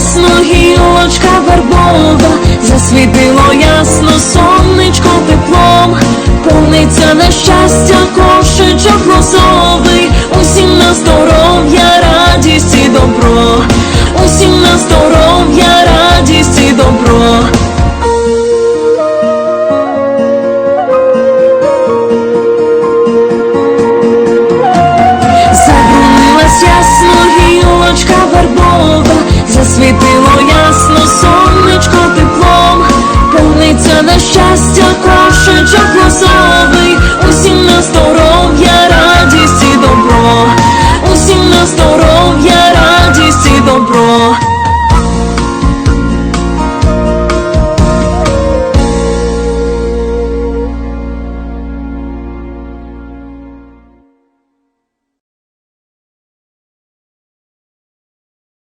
весну гілочка вербова, засвітило ясно сонечко теплом, повниться на щастя кошечок росою. ясно сонечко теплом, повниться на щастя, кошечок лосовий, усім на здоров'я, радість і добро, усім на здоров'я, радість і добро.